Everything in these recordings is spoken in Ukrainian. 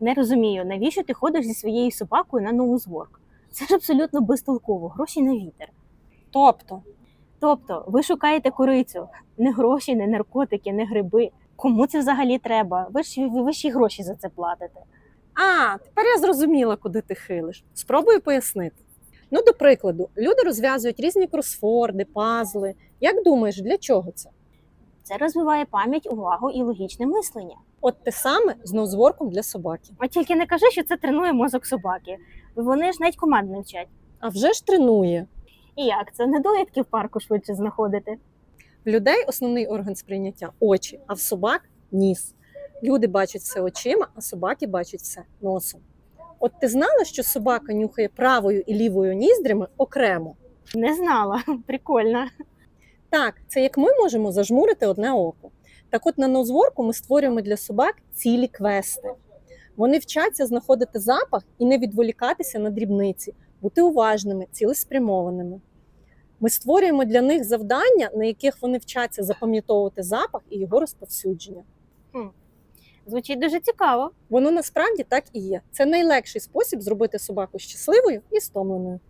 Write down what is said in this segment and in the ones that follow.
Не розумію, навіщо ти ходиш зі своєю собакою на ноузворк? Це ж абсолютно безтолково, гроші на вітер. Тобто, Тобто, ви шукаєте курицю, не гроші, не наркотики, не гриби. Кому це взагалі треба? Ви ж ви, ж і гроші за це платите. а, тепер я зрозуміла, куди ти хилиш. Спробую пояснити. Ну, до прикладу, люди розв'язують різні кросфорди, пазли. Як думаєш, для чого це? Це розвиває пам'ять, увагу і логічне мислення. От те саме з ноузворком для собаки. От тільки не кажи, що це тренує мозок собаки. Вони ж навіть команд не вчать. А вже ж тренує. І як це недоїдки в парку швидше знаходити? В людей основний орган сприйняття очі, а в собак ніс. Люди бачать все очима, а собаки бачать все носом. От ти знала, що собака нюхає правою і лівою ніздрями окремо? Не знала. Прикольно. Так, це як ми можемо зажмурити одне око. Так от на нозворку ми створюємо для собак цілі квести. Вони вчаться знаходити запах і не відволікатися на дрібниці, бути уважними, цілеспрямованими. Ми створюємо для них завдання, на яких вони вчаться запам'ятовувати запах і його розповсюдження. Звучить дуже цікаво. Воно насправді так і є. Це найлегший спосіб зробити собаку щасливою і стомленою.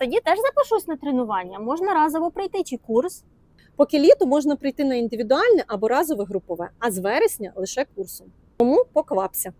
Тоді теж запишусь на тренування. Можна разово пройти чи курс. Поки літо можна прийти на індивідуальне або разове групове, а з вересня лише курсом. Тому поквапся.